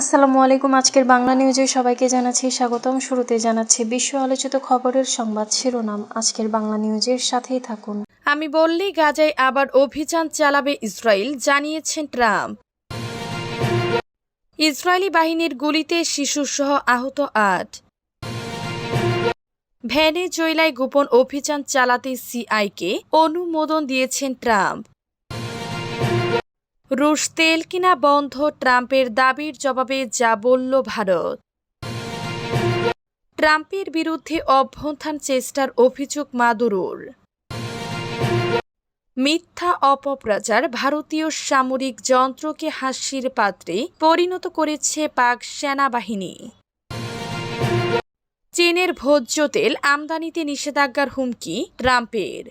আসসালামু আলাইকুম, আজকের বাংলা নিউজে সবাইকে জানাচ্ছি স্বাগতম। শুরুতে জানাচ্ছি বিশ্ব আলোচিত খবরের সংবাদ শিরোনাম। আজকের বাংলা নিউজের সাথেই থাকুন। আমি বললেই গাজায় আবার অভিযান চালাবে ইসরায়েল, জানিয়েছেন ট্রাম্প। ইসরায়েলি বাহিনীর গুলিতে শিশুসহ আহত আট। ভেনেজুয়েলায় গোপন অভিযান চালাতে সিআইকে অনুমোদন দিয়েছেন ট্রাম্প। রুশ তেল কিনা বন্ধ ট্রাম্পের দাবির জবাবে যা বলল ভারত। ট্রাম্পের বিরুদ্ধে অভ্যন্থান চেষ্টার অভিযোগ মাদুরোর মিথ্যা অপপ্রচার ভারতীয় সামরিক যন্ত্রকে হাসির পাত্রে পরিণত করেছে পাক সেনাবাহিনী। চীনের ভোজ্য তেল আমদানিতে নিষেধাজ্ঞার হুমকি ট্রাম্পের।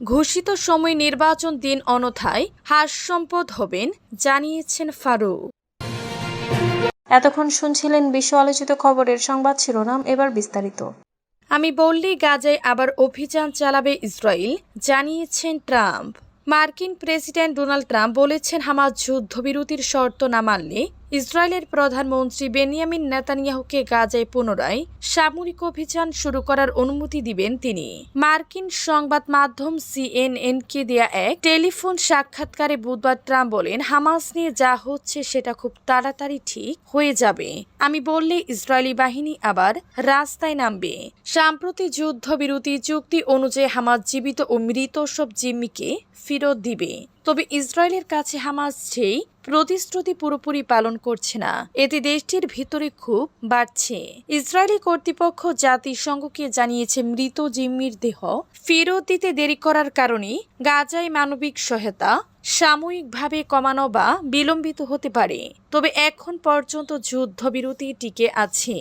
ঘোষিত সময় নির্বাচন দিন অনথায় হাস সম্পদ হবেন জানিয়েছেন ফারুক। এতক্ষণ শুনছিলেন বিশ্ব আলোচিত খবরের সংবাদ শিরোনাম এবার বিস্তারিত। আমি বললেই গাজায় আবার অভিযান চালাবে ইসরায়েল জানিয়েছেন ট্রাম্প। মার্কিন প্রেসিডেন্ট ডোনাল্ড ট্রাম্প বলেছেন হামাজ যুদ্ধবিরতির শর্ত না মানলে ইসরায়েলের প্রধানমন্ত্রী বেনিয়ামিন নেতানিয়াহুকে গাজায় পুনরায় সামরিক অভিযান শুরু করার অনুমতি দিবেন তিনি। মার্কিন সংবাদ মাধ্যম সিএনএনকে দেয়া এক টেলিফোন সাক্ষাৎকারে বুধবার ট্রাম্প বলেন, হামাস নিয়ে যা হচ্ছে সেটা খুব তাড়াতাড়ি ঠিক হয়ে যাবে। আমি বললে ইসরায়েলি বাহিনী আবার রাস্তায় নামবে। সাম্প্রতি যুদ্ধবিরতি চুক্তি অনুযায়ী হামাস জীবিত ও মৃত সব জিম্মিকে ফেরত দিবে। তবে ইসরায়েলের কাছে হামাস সেই প্রতিশ্রুতি পুরোপুরি পালন করছে না, এতে দেশটির ভিতরে খুব বাড়ছে। ইসরায়েলি কর্তৃপক্ষ জাতিসংঘকে জানিয়েছে, মৃত জিম্মির দেহ ফেরত দিতে দেরি করার কারণে গাজায় মানবিক সহায়তা সাময়িকভাবে কমানো বা বিলম্বিত হতে পারে। তবে এখন পর্যন্ত যুদ্ধবিরতি টিকে আছে।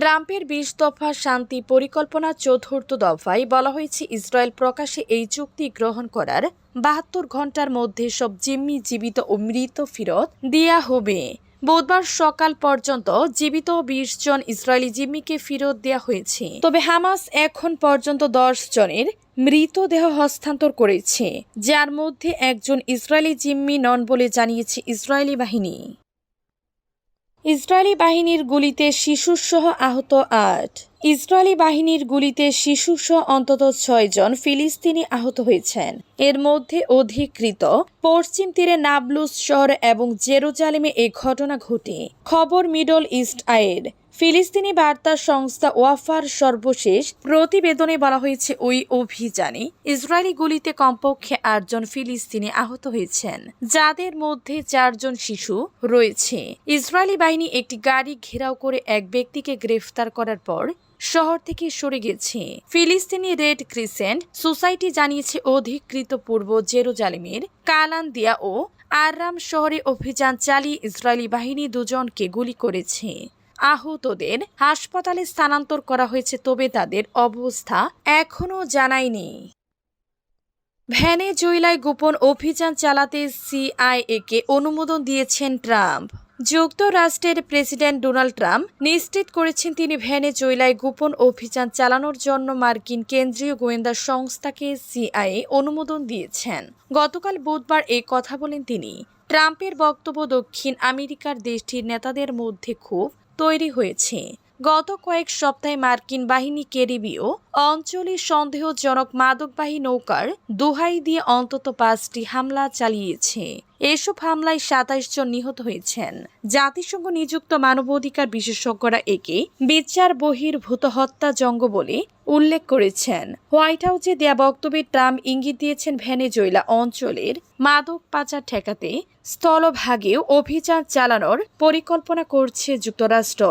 ট্রাম্পের বিশ দফা শান্তি পরিকল্পনা চতুর্থ দফায় বলা হয়েছে ইসরায়েল প্রকাশে এই চুক্তি গ্রহণ করার বাহাত্তর ঘণ্টার মধ্যে সব জিম্মি, জীবিত ও মৃত ফেরত দেয়া হবে। বুধবার সকাল পর্যন্ত জীবিত বিশ জন ইসরায়েলি জিম্মিকে ফেরত দেওয়া হয়েছে। তবে হামাস এখন পর্যন্ত দশ জনের মৃতদেহ হস্তান্তর করেছে, যার মধ্যে একজন ইসরায়েলি জিম্মি নন বলে জানিয়েছে ইসরায়েলি বাহিনী। ইসরায়েলি বাহিনীর গুলিতে শিশুসহ আহত আট। ইসরায়েলি বাহিনীর গুলিতে শিশুসহ অন্তত ছয়জন ফিলিস্তিনি আহত হয়েছেন। এর মধ্যে অধিকৃত পশ্চিম তীরে নাবলুস শহর এবং জেরুজালেমে এই ঘটনা ঘটে। খবর মিডল ইস্ট আয়ের ফিলিস্তিনি বার্তা সংস্থা ওয়াফার সর্বশেষ প্রতিবেদনে বলা হয়েছে ওই অভিযানে ইসরায়েলি গুলিতে কমপক্ষে আটজন ফিলিস্তিনি আহত হয়েছেন। যাদের মধ্যে চারজন শিশু রয়েছে। ইসরায়েলি বাহিনী একটি গাড়ি ঘেরাও করে এক ব্যক্তিকে গ্রেফতার করার পর শহর থেকে সরে গেছে। ফিলিস্তিনি রেড ক্রিসেন্ট সোসাইটি জানিয়েছে অধিকৃত পূর্ব জেরুজালেমের কালান্দিয়া ও আরাম শহরে অভিযান চালিয়ে ইসরায়েলি বাহিনী দুজনকে গুলি করেছে। আহতদের হাসপাতালে স্থানান্তর করা হয়েছে, তবে তাদের অবস্থা এখনও জানায়নি। ভ্যানেজুয়েলায় গোপন অভিযান চালাতে সিআইএকে অনুমোদন দিয়েছেন ট্রাম্প। যুক্তরাষ্ট্রের প্রেসিডেন্ট ডোনাল্ড ট্রাম্প নিশ্চিত করেছেন তিনি ভেনেজুয়েলায় গোপন অভিযান চালানোর জন্য মার্কিন কেন্দ্রীয় গোয়েন্দা সংস্থাকে সিআইএ অনুমোদন দিয়েছেন। গতকাল বুধবার এই কথা বলেন তিনি। ট্রাম্পের বক্তব্য দক্ষিণ আমেরিকার দেশটির নেতাদের মধ্যে খুব তৈরি হয়েছে। গত কয়েক সপ্তাহে মার্কিন বাহিনী ক্যারিবীয় অঞ্চলে সন্দেহজনক মাদকবাহী নৌকার দোহাই দিয়ে অন্তত পাঁচটি হামলা চালিয়েছে। এসব হামলায় সাতাইশ জন নিহত হয়েছেন। জাতিসংঘ নিযুক্ত মানবাধিকার বিশেষজ্ঞরা একে বিচার বহির্ভূত হত্যাজঙ্গ বলে উল্লেখ করেছেন। হোয়াইট হাউসে দেয়া বক্তব্যে ট্রাম্প ইঙ্গিত দিয়েছেন ভেনেজুয়েলা অঞ্চলের মাদক পাচার ঠেকাতে স্থলভাগেও অভিযান চালানোর পরিকল্পনা করছে যুক্তরাষ্ট্র।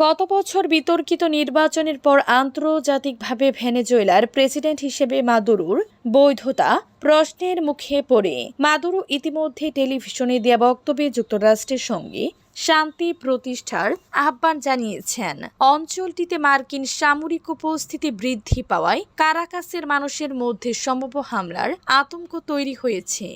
গত বছর বিতর্কিত নির্বাচনের পর আন্তর্জাতিকভাবে ভেনেজুয়েলার প্রেসিডেন্ট হিসেবে মাদুরুর বৈধতা প্রশ্নের মুখে পড়ে। মাদুরু ইতিমধ্যে টেলিভিশনে দেয়া বক্তব্যে যুক্তরাষ্ট্রের সঙ্গে শান্তি প্রতিষ্ঠার আহ্বান জানিয়েছেন। অঞ্চলটিতে মার্কিন সামরিক উপস্থিতি বৃদ্ধি পাওয়ায় কারাকাসের মানুষের মধ্যে সম্ভাব্য হামলার আতঙ্ক তৈরি হয়েছে।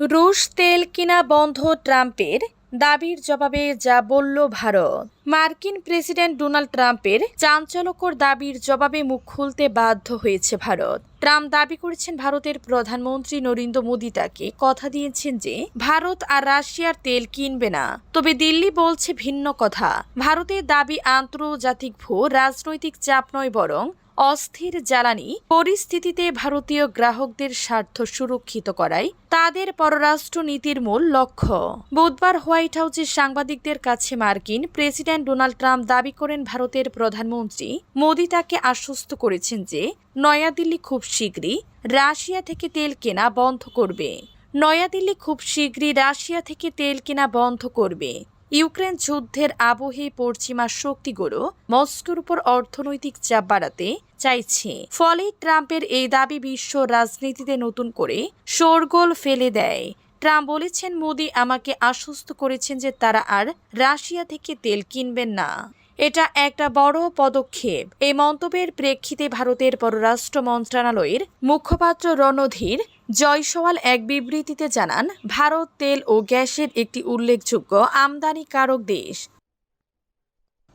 রুশ তেল কিনা বন্ধ ট্রাম্পের দাবির জবাবে যা বলল ভারত। মার্কিন প্রেসিডেন্ট ডোনাল্ড ট্রাম্পের চাঞ্চল্যকর দাবির জবাবে মুখ খুলতে বাধ্য হয়েছে ভারত। ট্রাম্প দাবি করেছেন ভারতের প্রধানমন্ত্রী নরেন্দ্র মোদী তাকে কথা দিয়েছেন যে ভারত আর রাশিয়ার তেল কিনবে না। তবে দিল্লি বলছে ভিন্ন কথা। ভারতের দাবি আন্তর্জাতিক ভূ রাজনৈতিক চাপ নয় বরং অস্থির জ্বালানি। পরিস্থিতিতে ভারতীয় গ্রাহকদের স্বার্থ সুরক্ষিত করাই তাদের পররাষ্ট্র নীতির মূল লক্ষ্য। বুধবার হোয়াইট হাউসে সাংবাদিকদের কাছে মার্কিন প্রেসিডেন্ট ডোনাল্ড ট্রাম্প দাবি করেন ভারতের প্রধানমন্ত্রী মোদি তাকে আশ্বস্ত করেছেন যে নয়াদিল্লি খুব শীঘ্রই রাশিয়া থেকে তেল কেনা বন্ধ করবে। নয়াদিল্লি খুব শীঘ্রই রাশিয়া থেকে তেল কেনা বন্ধ করবে। ইউক্রেন যুদ্ধের আবহে পশ্চিমা শক্তিগুলো মস্কোর উপর অর্থনৈতিক চাপ বাড়াতে চাইছে। ফলে ট্রাম্পের এই দাবি বিশ্ব রাজনীতিতে নতুন করে শোরগোল ফেলে দেয়। ট্রাম্প বলেছেন, মোদি আমাকে আশ্বস্ত করেছেন যে তারা আর রাশিয়া থেকে তেল কিনবেন না। এটা একটা বড় পদক্ষেপ। এই মন্তব্যের প্রেক্ষিতে ভারতের পররাষ্ট্র মন্ত্রণালয়ের মুখপাত্র রণধীর জয়সওয়াল এক বিবৃতিতে জানান, ভারত তেল ও গ্যাসের একটি উল্লেখযোগ্য আমদানিকারক দেশ।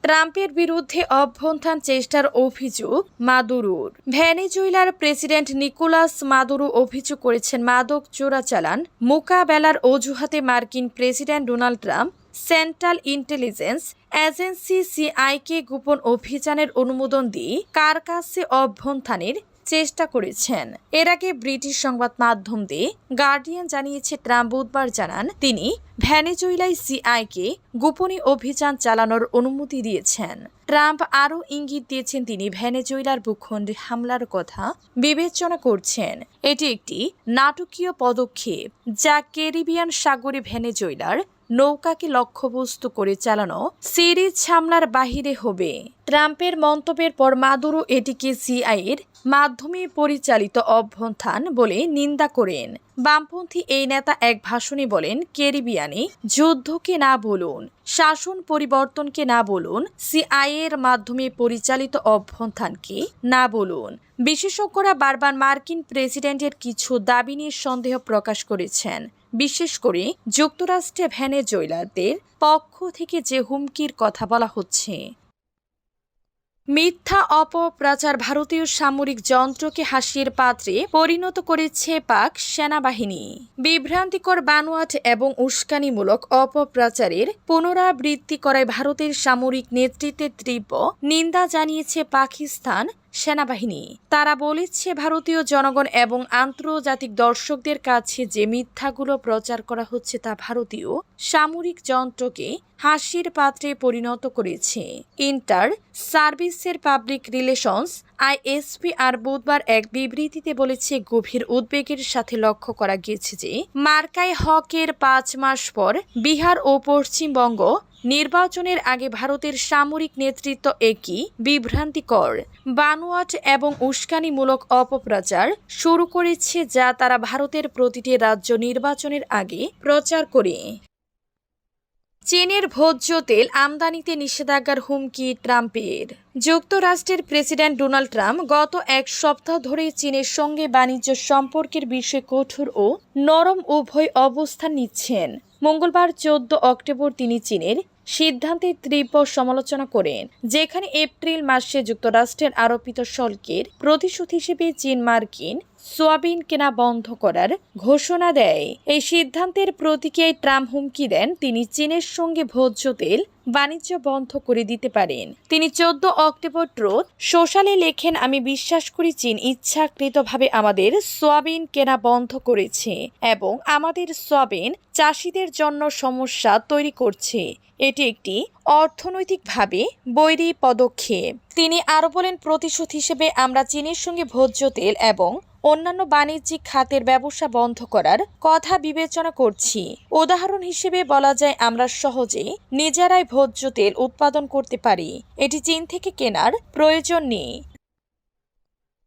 ট্রাম্পের বিরুদ্ধে অভ্যন্থান চেষ্টার অভিযোগ মাদুরুর। ভেনেজুয়েলার প্রেসিডেন্ট নিকোলাস মাদুরু অভিযোগ করেছেন, মাদক চোরাচালান মোকাবেলার অজুহাতে মার্কিন president Donald Trump central intelligence agency সিআইকে গোপন অভিযানের অনুমোদন দিয়ে কার কাছে অভ্যন্থানের চেষ্টা করেছেন। এর আগে ব্রিটিশ সংবাদ মাধ্যম দিয়ে গার্ডিয়ান জানিয়েছে, ট্রাম্প বুধবার জানান, তিনি ভ্যানেজুয়েলায় সিআইকে গোপনে অভিযান চালানোর অনুমতি দিয়েছেন। ট্রাম্প আরও ইঙ্গিত দিয়েছেন, তিনি ভ্যানেজুয়েলার ভূখণ্ডে হামলার কথা বিবেচনা করছেন। এটি একটি নাটকীয় পদক্ষেপ যা ক্যারিবিয়ান সাগরে ভ্যানেজুয়েলার নৌকাকে লক্ষ্যবস্তু করে চালানো সিরিজ হামলার বাহিরে হবে। ট্রাম্পের মন্তব্যের পর মাদুরো এটিকে সিআইয়ের মাধ্যমে পরিচালিত অভ্যন্থান বলে নিন্দা করেন। বামপন্থী এই নেতা এক ভাষণে বলেন, ক্যারিবিয়ানে যুদ্ধকে না বলুন, শাসন পরিবর্তনকে না বলুন সিআইয়ের মাধ্যমে পরিচালিত অভ্যন্থানকে না বলুন। বিশেষজ্ঞরা বারবার মার্কিন প্রেসিডেন্টের কিছু দাবি নিয়ে সন্দেহ প্রকাশ করেছেন। বিশেষ করে যুক্তরাষ্ট্রে ভ্যানে ভ্যানেজুয়েলাদের পক্ষ থেকে যে হুমকির কথা বলা হচ্ছে। মিথ্যা অপপ্রচার ভারতীয় সামরিক যন্ত্রকে হাসির পাত্রে পরিণত করেছে পাক সেনাবাহিনী। বিভ্রান্তিকর বানোয়াট এবং উস্কানিমূলক অপপ্রচারের পুনরাবৃত্তি করায় ভারতের সামরিক নেতৃত্বের তীব্র নিন্দা জানিয়েছে পাকিস্তান সেনাবাহিনী। তারা বলেছে, ভারতীয় জনগণ এবং আন্তর্জাতিক দর্শকদের কাছে যে মিথ্যাগুলো প্রচার করা হচ্ছে তা ভারতীয় সামরিক যন্ত্রকে হাসির পাত্রে পরিণত করেছে। ইন্টার সার্ভিসের পাবলিক রিলেশনস আইএসপি আর বুধবার এক বিবৃতিতে বলেছে, গভীর উদ্বেগের সাথে লক্ষ্য করা গিয়েছে যে মার্কাই হকের পাঁচ মাস পর বিহার ও পশ্চিমবঙ্গ নির্বাচনের আগে ভারতের সামরিক নেতৃত্ব একই বিভ্রান্তিকর। বানোয়াট এবং উস্কানিমূলক অপপ্রচার শুরু করেছে যা তারা ভারতের প্রতিটি রাজ্য নির্বাচনের আগে প্রচার করে। চীনের ভোজ্য তেল আমদানিতে নিষেধাজ্ঞার হুমকি ট্রাম্পের। যুক্তরাষ্ট্রের প্রেসিডেন্ট ডোনাল্ড ট্রাম্প গত এক সপ্তাহ ধরে চীনের সঙ্গে বাণিজ্য সম্পর্কের বিষয়ে কঠোর ও নরম উভয় অবস্থান নিচ্ছেন। মঙ্গলবার চোদ্দ অক্টোবর তিনি চীনের সিদ্ধান্তের তীব্র সমালোচনা করেন, যেখানে এপ্রিল মাসে যুক্তরাষ্ট্রের আরোপিত শুল্কের প্রতিশোধ হিসেবে চীন মার্কিন সোয়াবিন কেনা বন্ধ করার ঘোষণা দেয়। এই সিদ্ধান্তের প্রতিক্রিয়ায় ট্রাম্প হুমকি দেন, তিনি চীনের সঙ্গে ভোজ্য তেল বাণিজ্য বন্ধ করে দিতে পারেন। তিনি চোদ্দ অক্টোবর ট্রোথ সোশ্যালে লেখেন, আমি বিশ্বাস করি চীন ইচ্ছাকৃতভাবে আমাদের সোয়াবিন কেনা বন্ধ করেছে এবং আমাদের সোয়াবিন চাষিদের জন্য সমস্যা তৈরি করছে। এটি একটি অর্থনৈতিকভাবে বৈরী পদক্ষেপ। তিনি আরও বলেন, প্রতিশোধ হিসেবে আমরা চীনের সঙ্গে ভোজ্য তেল এবং অন্যান্য বাণিজ্যিক খাতের ব্যবসা বন্ধ করার কথা বিবেচনা করছি। উদাহরণ হিসেবে বলা যায়, আমরা সহজে নিজেরাই ভোজ্য তেল উৎপাদন করতে পারি। এটি চীন থেকে কেনার প্রয়োজন নেই।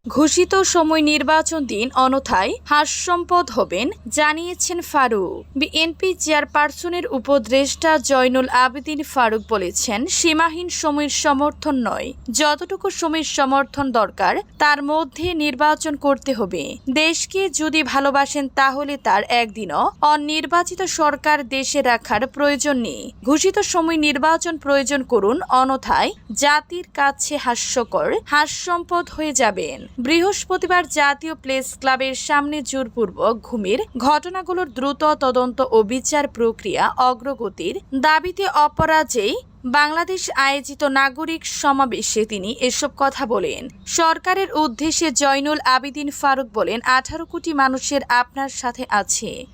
ঘোষিত সময় নির্বাচন দিন অনথায় হাস্যম্পদ হবেন, জানিয়েছেন ফারুক। বিএনপি চেয়ারপারসনের উপদেষ্টা জয়নুল আবেদিন ফারুক বলেছেন, সীমাহীন সময়ের সমর্থন নয়। যতটুকু সময়ের সমর্থন দরকার, তার মধ্যে নির্বাচন করতে হবে। দেশকে যদি ভালোবাসেন, তাহলে তার একদিনও অনির্বাচিত সরকার দেশে রাখার প্রয়োজন নেই। ঘোষিত সময় নির্বাচন প্রয়োজন করুন, অনথায় জাতির কাছে হাস্যকর হাস্যম্পদ হয়ে যাবেন। বৃহস্পতিবার জাতীয় প্লেস ক্লাবের সামনে জোরপূর্বক ঘুমের ঘটনাগুলোর দ্রুত তদন্ত ও বিচার প্রক্রিয়া অগ্রগতির দাবিতে অপরাজেই বাংলাদেশ আয়োজিত নাগরিক সমাবেশে তিনি এসব কথা বলেন। সরকারের উদ্দেশ্যে জয়নুল আবিদিন ফারুক বলেন, আঠারো কোটি মানুষের আপনার সাথে আছে।